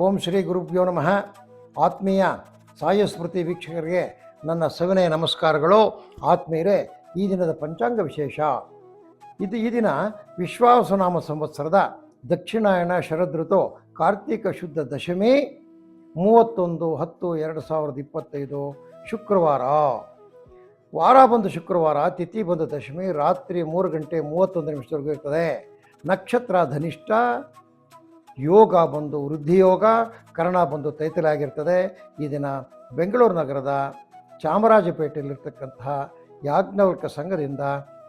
ಓಂ ಶ್ರೀ ಗುರುಭ್ಯೋ ನಮಃ. ಆತ್ಮೀಯ ಸಾಯ ಸ್ಮೃತಿ ವೀಕ್ಷಕರಿಗೆ ನನ್ನ ಸವಿನಯ ನಮಸ್ಕಾರಗಳು. ಆತ್ಮೀಯರೇ, ಈ ದಿನದ ಪಂಚಾಂಗ ವಿಶೇಷ. ಇದು ಈ ದಿನ ವಿಶ್ವಾಸನಾಮ ಸಂವತ್ಸರದ ದಕ್ಷಿಣಾಯಣ ಶರದೃತು ಕಾರ್ತೀಕ ಶುದ್ಧ ದಶಮಿ ಮೂವತ್ತೊಂದು ಹತ್ತು ಎರಡು ಸಾವಿರದ ಇಪ್ಪತ್ತೈದು ಶುಕ್ರವಾರ. ವಾರ ಬಂದು ಶುಕ್ರವಾರ, ತಿಥಿ ಬಂದು ದಶಮಿ ರಾತ್ರಿ ಮೂರು ಗಂಟೆ ಮೂವತ್ತೊಂದು ನಿಮಿಷದವರೆಗೂ ಇರ್ತದೆ. ನಕ್ಷತ್ರ ಧನಿಷ್ಠ ಯೋಗ ಬಂದು ವೃದ್ಧಿಯೋಗ, ಕರ್ಣ ಬಂದು ತೈತಲ ಆಗಿರ್ತದೆ ಈ ದಿನ ಬೆಂಗಳೂರು ನಗರದ ಚಾಮರಾಜಪೇಟೆಯಲ್ಲಿರ್ತಕ್ಕಂತಹ ಯಾಜ್ಞವಲ್ಕ ಸಂಘದಿಂದ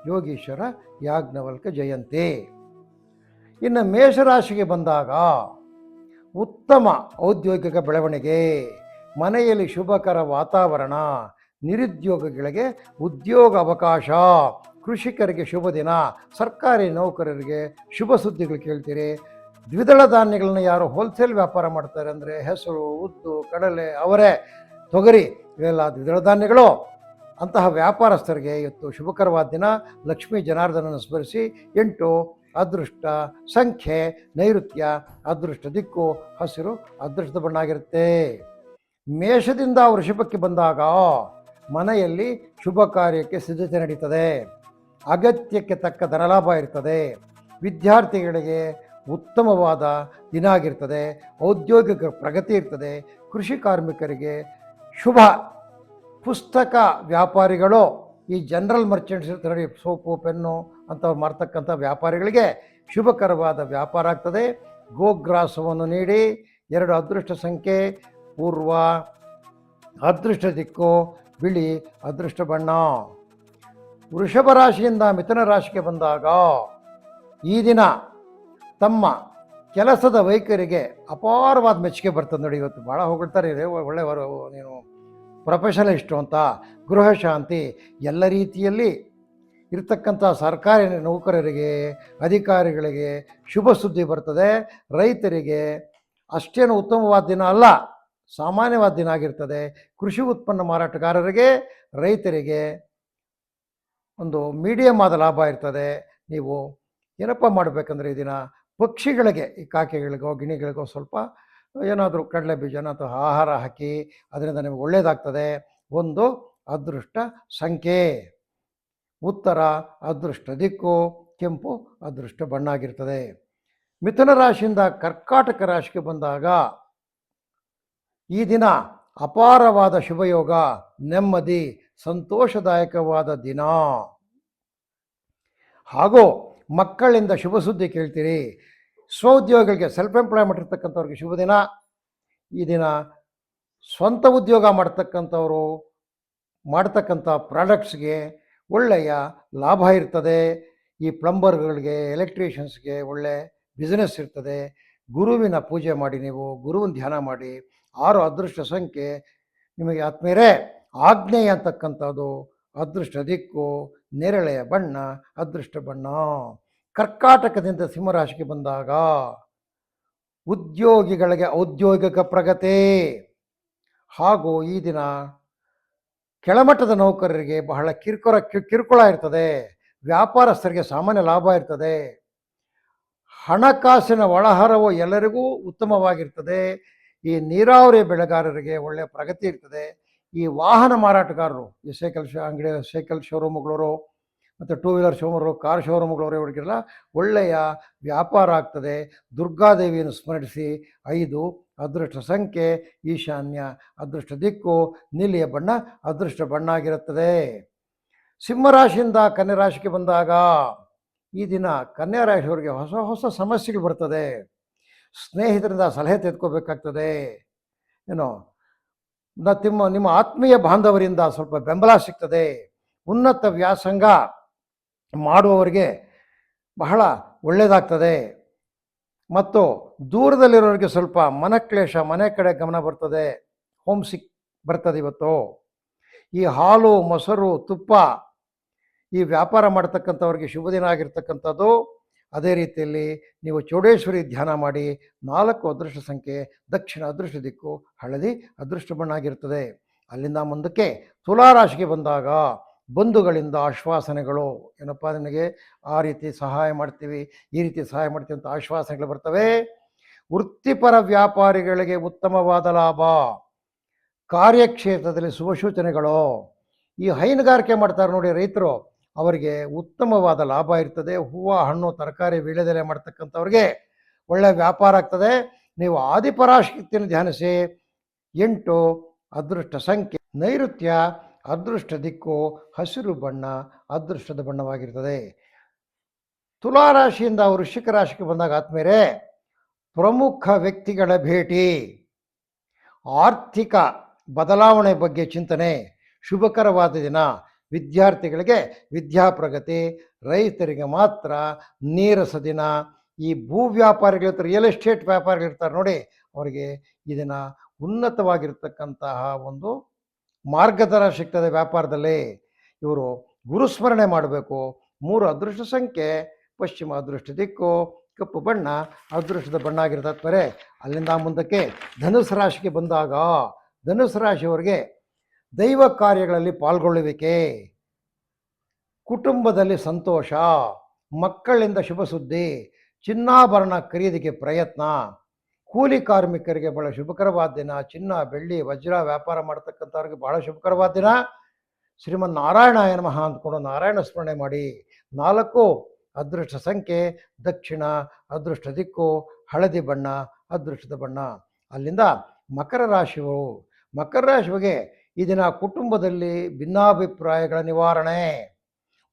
ಯೋಗೀಶ್ವರ ಯಾಜ್ಞವಲ್ಕ ಜಯಂತಿ. ಇನ್ನು ಮೇಷರಾಶಿಗೆ ಬಂದಾಗ ಉತ್ತಮ ಔದ್ಯೋಗಿಕ ಬೆಳವಣಿಗೆ, ಮನೆಯಲ್ಲಿ ಶುಭಕರ ವಾತಾವರಣ ನಿರುದ್ಯೋಗಿಗಳಿಗೆ ಉದ್ಯೋಗ ಅವಕಾಶ, ಕೃಷಿಕರಿಗೆ ಶುಭ ದಿನ ಸರ್ಕಾರಿ ನೌಕರರಿಗೆ ಶುಭ ಸುದ್ದಿಗಳು ಕೇಳ್ತೀರಿ. ದ್ವಿದಳ ಧಾನ್ಯಗಳನ್ನ ಯಾರು ಹೋಲ್ಸೇಲ್ ವ್ಯಾಪಾರ ಮಾಡ್ತಾರೆ ಅಂದರೆ ಹೆಸರು, ಉದ್ದು, ಕಡಲೆ, ಅವರೇ, ತೊಗರಿ, ಇವೆಲ್ಲ ದ್ವಿದಳ ಧಾನ್ಯಗಳು. ಅಂತಹ ವ್ಯಾಪಾರಸ್ಥರಿಗೆ ಇವತ್ತು ಶುಭಕರವಾದ ದಿನ. ಲಕ್ಷ್ಮೀ ಜನಾರ್ದನನ್ನು ಸ್ಮರಿಸಿ, ಎಂಟು, ಅದೃಷ್ಟ, ಸಂಖ್ಯೆ, ನೈಋತ್ಯ, ಅದೃಷ್ಟ ದಿಕ್ಕು, ಹಸಿರು, ಅದೃಷ್ಟದ ಬಣ್ಣ ಆಗಿರುತ್ತೆ. ಮೇಷದಿಂದ ವೃಷಭಕ್ಕೆ ಬಂದಾಗ ಮನೆಯಲ್ಲಿ ಶುಭ ಕಾರ್ಯಕ್ಕೆ ಸಿದ್ಧತೆ ನಡೀತದೆ. ಅಗತ್ಯಕ್ಕೆ ತಕ್ಕ ಧನಲಾಭ ಇರ್ತದೆ. ವಿದ್ಯಾರ್ಥಿಗಳಿಗೆ ಉತ್ತಮವಾದ ದಿನ ಆಗಿರ್ತದೆ, ಔದ್ಯೋಗಿಕ ಪ್ರಗತಿ ಇರ್ತದೆ. ಕೃಷಿ ಕಾರ್ಮಿಕರಿಗೆ ಶುಭ. ಪುಸ್ತಕ ವ್ಯಾಪಾರಿಗಳು, ಈ ಜನರಲ್ ಮರ್ಚೆಂಟ್ಸ್ ಇರ್ತಾರೆ ಸೋಪು, ಪೆನ್ನು ಅಂತ ಮಾರ್ತಕ್ಕಂಥ ವ್ಯಾಪಾರಿಗಳಿಗೆ ಶುಭಕರವಾದ ವ್ಯಾಪಾರ ಆಗ್ತದೆ. ಗೋಗ್ರಾಸವನ್ನು ನೀಡಿ, ಎರಡು ಅದೃಷ್ಟ ಸಂಖ್ಯೆ, ಪೂರ್ವ ಅದೃಷ್ಟ ದಿಕ್ಕು, ಬಿಳಿ ಅದೃಷ್ಟ ಬಣ್ಣ. ವೃಷಭ ರಾಶಿಯಿಂದ ಮಿಥುನ ರಾಶಿಗೆ ಬಂದಾಗ ಈ ದಿನ ತಮ್ಮ ಕೆಲಸದ ವೈಖರಿಗೆ ಅಪಾರವಾದ ಮೆಚ್ಚುಗೆ ಬರ್ತದೆ ನೋಡಿ, ಇವತ್ತು ಭಾಳ ಹೊಗಳ್ತಾರೆ ಒಳ್ಳೆಯವರು ಒಳ್ಳೆ ವರ- ನೀನು ಪ್ರೊಫೆಷನಲಿಸ್ಟು ಅಂತ, ಗೃಹ ಶಾಂತಿ, ಎಲ್ಲ ರೀತಿಯಲ್ಲಿ ಇರ್ತಕ್ಕಂಥ ಸರ್ಕಾರಿ ನೌಕರರಿಗೆ, ಅಧಿಕಾರಿಗಳಿಗೆ ಶುಭ ಸುದ್ದಿ ಬರ್ತದೆ. ರೈತರಿಗೆ ಅಷ್ಟೇನು ಉತ್ತಮವಾದ ದಿನ ಅಲ್ಲ, ಸಾಮಾನ್ಯವಾದ ದಿನ ಆಗಿರ್ತದೆ. ಕೃಷಿ ಉತ್ಪನ್ನ ಮಾರಾಟಗಾರರಿಗೆ, ರೈತರಿಗೆ ಒಂದು ಮೀಡಿಯಮ್ ಆದ ಲಾಭ ಇರ್ತದೆ. ನೀವು ಏನಪ್ಪ ಮಾಡಬೇಕಂದ್ರೆ ಈ ದಿನ? ಪಕ್ಷಿಗಳಿಗೆ, ಈ ಕಾಕೆಗಳಿಗೋ, ಗಿಣಿಗಳಿಗೋ ಸ್ವಲ್ಪ ಏನಾದರೂ ಕಡಲೆ ಬೀಜನ ಅಥವಾ ಆಹಾರ ಹಾಕಿ, ಅದರಿಂದ ನಿಮಗೆ ಒಳ್ಳೆಯದಾಗ್ತದೆ ಒಂದು ಅದೃಷ್ಟ ಸಂಖ್ಯೆ. ಉತ್ತರ ಅದೃಷ್ಟ ದಿಕ್ಕು, ಕೆಂಪು ಅದೃಷ್ಟ ಬಣ್ಣ ಆಗಿರ್ತದೆ ಮಿಥುನ ರಾಶಿಯಿಂದ ಕರ್ಕಾಟಕ ರಾಶಿಗೆ ಬಂದಾಗ, ಈ ದಿನ ಅಪಾರವಾದ ಶುಭಯೋಗ, ನೆಮ್ಮದಿ, ಸಂತೋಷದಾಯಕವಾದ ದಿನ. ಹಾಗೂ ಮಕ್ಕಳಿಂದ ಶುಭ ಸುದ್ದಿ ಕೇಳ್ತೀರಿ. ಸ್ವಉದ್ಯೋಗಿಗಳಿಗೆ ಸೆಲ್ಫ್ ಎಂಪ್ಲಾಯ್ಮೆಂಟ್ ಇರ್ತಕ್ಕಂಥವ್ರಿಗೆ ಶುಭ ದಿನ. ಈ ದಿನ ಸ್ವಂತ ಉದ್ಯೋಗ ಮಾಡ್ತಕ್ಕಂಥವರು ಮಾಡ್ತಕ್ಕಂಥ ಪ್ರಾಡಕ್ಟ್ಸ್ಗೆ ಒಳ್ಳೆಯ ಲಾಭ ಇರ್ತದೆ. ಈ ಪ್ಲಂಬರ್ಗಳಿಗೆ ಎಲೆಕ್ಟ್ರಿಷಿಯನ್ಸ್ಗೆ ಒಳ್ಳೆ ಬಿಸ್ನೆಸ್ ಇರ್ತದೆ. ಗುರುವಿನ ಪೂಜೆ ಮಾಡಿ ನೀವು, ಗುರುವಿನ ಧ್ಯಾನ ಮಾಡಿ, ಆರು ಅದೃಷ್ಟ ಸಂಖ್ಯೆ ನಿಮಗೆ ಆತ್ಮೀಯರೇ ಆಗ್ನೇಯ ಅಂತಕ್ಕಂಥದ್ದು ಅದೃಷ್ಟ ದಿಕ್ಕು, ನೇರಳೆಯ ಬಣ್ಣ, ಅದೃಷ್ಟ ಬಣ್ಣ. ಕರ್ಕಾಟಕದಿಂದ ಸಿಂಹರಾಶಿಗೆ ಬಂದಾಗ ಉದ್ಯೋಗಿಗಳಿಗೆ ಔದ್ಯೋಗಿಕ ಪ್ರಗತಿ. ಹಾಗೂ ಈ ದಿನ ಕೆಳಮಟ್ಟದ ನೌಕರರಿಗೆ ಬಹಳ ಕಿರ್ಕೊರ ಕಿರುಕುಳ ಇರ್ತದೆ. ವ್ಯಾಪಾರಸ್ಥರಿಗೆ ಸಾಮಾನ್ಯ ಲಾಭ ಇರ್ತದೆ. ಹಣಕಾಸಿನ ಒಳಹರವು ಎಲ್ಲರಿಗೂ ಉತ್ತಮವಾಗಿರ್ತದೆ. ಈ ನೀರಾವರಿ ಬೆಳೆಗಾರರಿಗೆ ಒಳ್ಳೆಯ ಪ್ರಗತಿ ಇರ್ತದೆ. ಈ ವಾಹನ ಮಾರಾಟಗಾರರು ಈ ಸೈಕಲ್ ಶೋ ಅಂಗಡಿ ಸೈಕಲ್ ಶೋರೂಮ್ಗಳವರು ಮತ್ತು ಟೂ ವೀಲರ್ ಶೋರೂಮ್ಗಳು ಕಾರ್ ಶೋರೂಮ್ಗಳವರು ಇವರಿಗೆಲ್ಲ ಒಳ್ಳೆಯ ವ್ಯಾಪಾರ ಆಗ್ತದೆ. ದುರ್ಗಾದೇವಿಯನ್ನು ಸ್ಮರಿಸಿ. ಐದು, ಅದೃಷ್ಟ ಸಂಖ್ಯೆ, ಈಶಾನ್ಯ, ಅದೃಷ್ಟ ದಿಕ್ಕು, ನೀಲಿಯ ಬಣ್ಣ, ಅದೃಷ್ಟ ಬಣ್ಣ ಆಗಿರುತ್ತದೆ. ಸಿಂಹರಾಶಿಯಿಂದ ಕನ್ಯಾ ರಾಶಿಗೆ ಬಂದಾಗ ಈ ದಿನ ಕನ್ಯಾ ರಾಶಿಯವರಿಗೆ ಹೊಸ ಹೊಸ ಸಮಸ್ಯೆಗಳು ಬರ್ತದೆ. ಸ್ನೇಹಿತರಿಂದ ಸಲಹೆ ತೆಗೆದುಕೋಬೇಕಾಗ್ತದೆ. ಏನೋ ನಿಮ್ಮ ನಿಮ್ಮ ಆತ್ಮೀಯ ಬಾಂಧವರಿಂದ ಸ್ವಲ್ಪ ಬೆಂಬಲ ಸಿಗ್ತದೆ. ಉನ್ನತ ವ್ಯಾಸಂಗ. ಮಾಡುವವರಿಗೆ ಬಹಳ ಒಳ್ಳೆಯದಾಗ್ತದೆ ಮತ್ತು ದೂರದಲ್ಲಿರೋರಿಗೆ ಸ್ವಲ್ಪ ಮನಕ್ಲೇಶ, ಮನೆ ಕಡೆ ಗಮನ ಬರ್ತದೆ. ಹೋಮ್ ಸಿಕ್ ಬರ್ತದೆ ಇವತ್ತು. ಈ ಹಾಲು, ಮೊಸರು, ತುಪ್ಪ ಈ ವ್ಯಾಪಾರ ಮಾಡ್ತಕ್ಕಂಥವ್ರಿಗೆ ಶುಭ ದಿನ ಆಗಿರ್ತಕ್ಕಂಥದ್ದು. ಅದೇ ರೀತಿಯಲ್ಲಿ ನೀವು ಚೌಡೇಶ್ವರಿ ಧ್ಯಾನ ಮಾಡಿ, ನಾಲ್ಕು ಅದೃಷ್ಟ ಸಂಖ್ಯೆ, ದಕ್ಷಿಣ ಅದೃಷ್ಟ ದಿಕ್ಕು, ಹಳದಿ ಅದೃಷ್ಟ ಬಣ್ಣ ಆಗಿರ್ತದೆ ಅಲ್ಲಿಂದ ಮುಂದಕ್ಕೆ ತುಲಾರಾಶಿಗೆ ಬಂದಾಗ ಬಂಧುಗಳಿಂದ ಆಶ್ವಾಸನೆಗಳು, ಏನಪ್ಪ ನಿನಗೆ ಆ ರೀತಿ ಸಹಾಯ ಮಾಡ್ತೀವಿ, ಈ ರೀತಿ ಸಹಾಯ ಮಾಡ್ತೀವಿ ಅಂತ ಆಶ್ವಾಸನೆಗಳು ಬರ್ತವೆ. ವೃತ್ತಿಪರ ವ್ಯಾಪಾರಿಗಳಿಗೆ ಉತ್ತಮವಾದ ಲಾಭ. ಕಾರ್ಯಕ್ಷೇತ್ರದಲ್ಲಿ ಶುಭಸೂಚನೆಗಳು ಈ ಹೈನುಗಾರಿಕೆ ಮಾಡ್ತಾರೆ ನೋಡಿ ರೈತರು, ಅವರಿಗೆ ಉತ್ತಮವಾದ ಲಾಭ ಇರ್ತದೆ. ಹೂವು, ಹಣ್ಣು, ತರಕಾರಿ ವೀಳ್ಯದೆಲೆ ಮಾಡ್ತಕ್ಕಂಥವ್ರಿಗೆ ಒಳ್ಳೆಯ ವ್ಯಾಪಾರ ಆಗ್ತದೆ. ನೀವು ಆದಿಪರಾಶಕ್ತಿಯನ್ನು ಧ್ಯಾನಿಸಿ. ಎಂಟು, ಅದೃಷ್ಟ ಸಂಖ್ಯೆ, ನೈಋತ್ಯ ಅದೃಷ್ಟ ದಿಕ್ಕು ಹಸಿರು ಬಣ್ಣ ಅದೃಷ್ಟದ ಬಣ್ಣವಾಗಿರ್ತದೆ. ತುಲಾರಾಶಿಯಿಂದ ವೃಶ್ಚಿಕ ರಾಶಿಗೆ ಬಂದಾಗ ಆದ್ಮೇಲೆ ಪ್ರಮುಖ ವ್ಯಕ್ತಿಗಳ ಭೇಟಿ. ಆರ್ಥಿಕ ಬದಲಾವಣೆ ಬಗ್ಗೆ ಚಿಂತನೆ. ಶುಭಕರವಾದ ದಿನ. ವಿದ್ಯಾರ್ಥಿಗಳಿಗೆ ವಿದ್ಯಾಪ್ರಗತಿ, ರೈತರಿಗೆ ಮಾತ್ರ ನೀರಸ ದಿನ. ಈ ಭೂ ವ್ಯಾಪಾರಿಗಳಿರ್ತಾರೆ ರಿಯಲ್ ಎಸ್ಟೇಟ್ ವ್ಯಾಪಾರಿಗಳಿರ್ತಾರೆ ನೋಡಿ, ಅವರಿಗೆ ಇದನ್ನು ದಿನ ಉನ್ನತವಾಗಿರ್ತಕ್ಕಂತಹ ಒಂದು ಮಾರ್ಗದರ ಸಿಗ್ತದೆ ವ್ಯಾಪಾರದಲ್ಲಿ. ಇವರು ಗುರುಸ್ಮರಣೆ ಮಾಡಬೇಕು. ಮೂರು ಅದೃಷ್ಟ ಸಂಖ್ಯೆ, ಪಶ್ಚಿಮ ಅದೃಷ್ಟ ದಿಕ್ಕು, ಕಪ್ಪು ಬಣ್ಣ, ಅದೃಷ್ಟದ ಬಣ್ಣ ಆಗಿರ್ತದೆ ಅಲ್ಲಿಂದ ಮುಂದಕ್ಕೆ ಧನುಸು ರಾಶಿಗೆ ಬಂದಾಗ ಧನುಸು ರಾಶಿಯವರಿಗೆ ದೈವ ಕಾರ್ಯಗಳಲ್ಲಿ ಪಾಲ್ಗೊಳ್ಳುವಿಕೆ. ಕುಟುಂಬದಲ್ಲಿ ಸಂತೋಷ, ಮಕ್ಕಳಿಂದ ಶುಭ ಸುದ್ದಿ, ಚಿನ್ನಾಭರಣ ಖರೀದಿಗೆ ಪ್ರಯತ್ನ. ಕೂಲಿ ಕಾರ್ಮಿಕರಿಗೆ ಬಹಳ ಶುಭಕರವಾದ ದಿನ. ಚಿನ್ನ, ಬೆಳ್ಳಿ, ವಜ್ರ ವ್ಯಾಪಾರ ಮಾಡ್ತಕ್ಕಂಥವ್ರಿಗೆ ಬಹಳ ಶುಭಕರವಾದ ದಿನ. ಶ್ರೀಮನ್ ನಾರಾಯಣಾಯ ನಮಃ ಅಂದ್ಕೊಂಡು ನಾರಾಯಣ ಸ್ಮರಣೆ ಮಾಡಿ. ನಾಲ್ಕು, ಅದೃಷ್ಟ ಸಂಖ್ಯೆ, ದಕ್ಷಿಣ, ಅದೃಷ್ಟ ದಿಕ್ಕು, ಹಳದಿ ಬಣ್ಣ, ಅದೃಷ್ಟದ ಬಣ್ಣ. ಅಲ್ಲಿಂದ ಮಕರ ರಾಶಿಯವರು ಮಕರ ರಾಶಿಗೆ ಈ ದಿನ ಕುಟುಂಬದಲ್ಲಿ ಭಿನ್ನಾಭಿಪ್ರಾಯಗಳ ನಿವಾರಣೆ.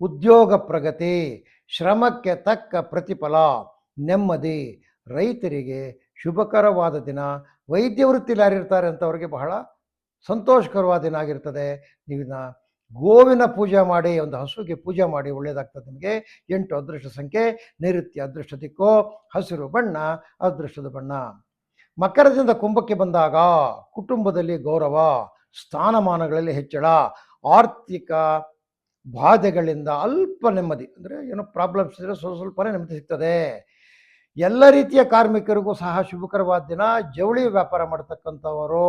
ಉದ್ಯೋಗ ಪ್ರಗತಿ, ಶ್ರಮಕ್ಕೆ ತಕ್ಕ ಪ್ರತಿಫಲ, ನೆಮ್ಮದಿ, ರೈತರಿಗೆ ಶುಭಕರವಾದ ದಿನ. ವೈದ್ಯ ವೃತ್ತಿಲಿ ಯಾರಿರ್ತಾರೆ ಅಂಥವ್ರಿಗೆ ಬಹಳ ಸಂತೋಷಕರವಾದ ದಿನ ಆಗಿರ್ತದೆ. ನೀವಿನ ಗೋವಿನ ಪೂಜೆ ಮಾಡಿ, ಒಂದು ಹಸುಗೆ ಪೂಜೆ ಮಾಡಿ ಒಳ್ಳೆಯದಾಗ್ತದೆ ನಿಮಗೆ. ಎಂಟು ಅದೃಷ್ಟ ಸಂಖ್ಯೆ, ನೈಋತ್ಯ ಅದೃಷ್ಟ ದಿಕ್ಕೋ, ಹಸಿರು ಬಣ್ಣ, ಅದೃಷ್ಟದ ಬಣ್ಣ. ಮಕರದಿಂದ ಕುಂಭಕ್ಕೆ ಬಂದಾಗ ಕುಟುಂಬದಲ್ಲಿ ಗೌರವ, ಸ್ಥಾನಮಾನಗಳಲ್ಲಿ ಹೆಚ್ಚಳ, ಆರ್ಥಿಕ ಬಾಧೆಗಳಿಂದ ಅಲ್ಪ ನೆಮ್ಮದಿ, ಅಂದರೆ ಏನೋ ಪ್ರಾಬ್ಲಮ್ಸ್ ಇದ್ದರೆ ಸ್ವಲ್ಪ ಸ್ವಲ್ಪನೇ ನೆಮ್ಮದಿ ಸಿಗ್ತದೆ. ಎಲ್ಲ ರೀತಿಯ ಕಾರ್ಮಿಕರಿಗೂ ಸಹ ಶುಭಕರವಾದ ದಿನ. ಜವಳಿ ವ್ಯಾಪಾರ ಮಾಡ್ತಕ್ಕಂಥವರು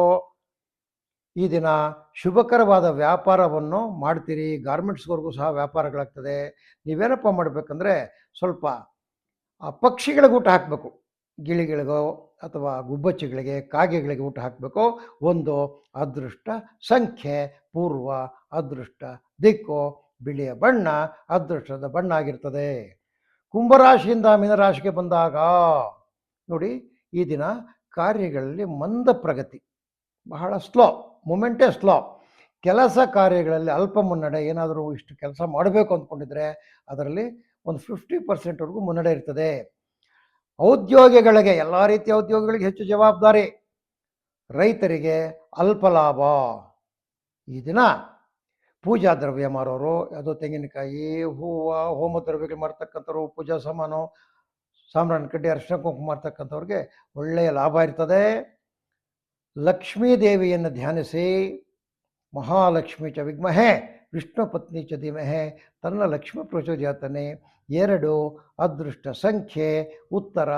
ಈ ದಿನ ಶುಭಕರವಾದ ವ್ಯಾಪಾರವನ್ನು ಮಾಡ್ತೀರಿ. ಗಾರ್ಮೆಂಟ್ಸ್ವರೆಗೂ ಸಹ ವ್ಯಾಪಾರಗಳಾಗ್ತದೆ. ನೀವೇನಪ್ಪ ಮಾಡಬೇಕಂದ್ರೆ ಸ್ವಲ್ಪ ಆ ಪಕ್ಷಿಗಳಿಗೆ ಊಟ ಹಾಕಬೇಕು. ಗಿಳಿಗಳಿಗೋ ಅಥವಾ ಗುಬ್ಬಚ್ಚಿಗಳಿಗೆ, ಕಾಗೆಗಳಿಗೆ ಊಟ ಹಾಕಬೇಕು. ಒಂದು ಅದೃಷ್ಟ ಸಂಖ್ಯೆ, ಪೂರ್ವ ಅದೃಷ್ಟ, ದಿಕ್ಕು, ಬಿಳಿಯ ಬಣ್ಣ, ಅದೃಷ್ಟದ ಬಣ್ಣ ಆಗಿರ್ತದೆ. ಕುಂಭರಾಶಿಯಿಂದ ಮೀನರಾಶಿಗೆ ಬಂದಾಗ, ನೋಡಿ ಈ ದಿನ ಕಾರ್ಯಗಳಲ್ಲಿ ಮಂದ ಪ್ರಗತಿ. ಬಹಳ ಸ್ಲೋ ಮೂಮೆಂಟೇ ಸ್ಲೋ ಕೆಲಸ ಕಾರ್ಯಗಳಲ್ಲಿ ಅಲ್ಪ ಮುನ್ನಡೆ ಏನಾದರೂ ಇಷ್ಟು ಕೆಲಸ ಮಾಡಬೇಕು ಅಂದ್ಕೊಂಡಿದ್ರೆ ಅದರಲ್ಲಿ ಒಂದು ಫಿಫ್ಟಿ ಪರ್ಸೆಂಟ್ವರೆಗೂ ಮುನ್ನಡೆ ಇರ್ತದೆ. ಔದ್ಯೋಗಿಗಳಿಗೆ, ಎಲ್ಲ ರೀತಿಯ ಉದ್ಯೋಗಿಗಳಿಗೆ ಹೆಚ್ಚು ಜವಾಬ್ದಾರಿ. ರೈತರಿಗೆ ಅಲ್ಪ ಲಾಭ. ಈ ದಿನ ಪೂಜಾ ದ್ರವ್ಯ ಮಾರೋರು, ಅದು ತೆಂಗಿನಕಾಯಿ, ಹೂವು, ಹೋಮ ದ್ರವ್ಯಗಳು ಮಾಡ್ತಕ್ಕಂಥವ್ರು ಪೂಜಾ ಸಾಮಾನು ಸಾಮ್ರಾನ್ ಕಡ್ಡಿ ಅರ್ಶನ ಕುಂಕುಮ ಮಾಡ್ತಕ್ಕಂಥವ್ರಿಗೆ ಒಳ್ಳೆಯ ಲಾಭ ಇರ್ತದೆ. ಲಕ್ಷ್ಮೀ ದೇವಿಯನ್ನು ಧ್ಯಾನಿಸಿ, ಮಹಾಲಕ್ಷ್ಮಿ ಚ ವಿಗ್ಮಹೆ ವಿಷ್ಣು ಪತ್ನಿ ಚ ಧೀಮಹೆ, ತನ್ನ ಲಕ್ಷ್ಮಿ ಪ್ರಚೋದಯಾತನೆ ಎರಡು ಅದೃಷ್ಟ ಸಂಖ್ಯೆ, ಉತ್ತರ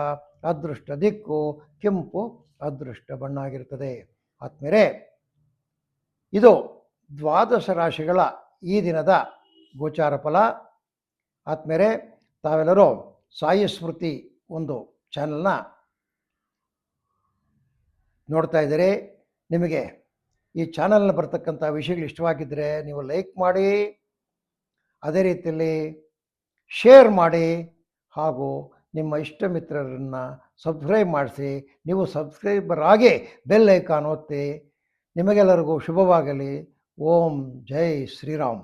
ಅದೃಷ್ಟ ದಿಕ್ಕು, ಕೆಂಪು ಅದೃಷ್ಟ ಬಣ್ಣ ಆಗಿರ್ತದೆ ಆತ್ಮೇರೆ ಇದು ದ್ವಾದಶ ರಾಶಿಗಳ ಈ ದಿನದ ಗೋಚಾರ ಫಲ. ಆದ್ಮೇಲೆ ತಾವೆಲ್ಲರೂ ಸಾಯಿ ಸ್ಮೃತಿ ಒಂದು ಚಾನಲ್ನ ನೋಡ್ತಾ ಇದ್ದೀರಿ. ನಿಮಗೆ ಈ ಚಾನಲ್ನ ಬರ್ತಕ್ಕಂಥ ವಿಷಯಗಳು ಇಷ್ಟವಾಗಿದ್ದರೆ ನೀವು ಲೈಕ್ ಮಾಡಿ, ಅದೇ ರೀತಿಯಲ್ಲಿ ಶೇರ್ ಮಾಡಿ ಹಾಗೂ ನಿಮ್ಮ ಇಷ್ಟ ಮಿತ್ರರನ್ನು ಸಬ್ಸ್ಕ್ರೈಬ್ ಮಾಡಿಸಿ, ನೀವು ಸಬ್ಸ್ಕ್ರೈಬರ್ ಆಗಿ ಬೆಲ್ ಐಕಾನ್ ಒತ್ತಿ ನಿಮಗೆಲ್ಲರಿಗೂ ಶುಭವಾಗಲಿ. ఓం జై శ్రీరామ్.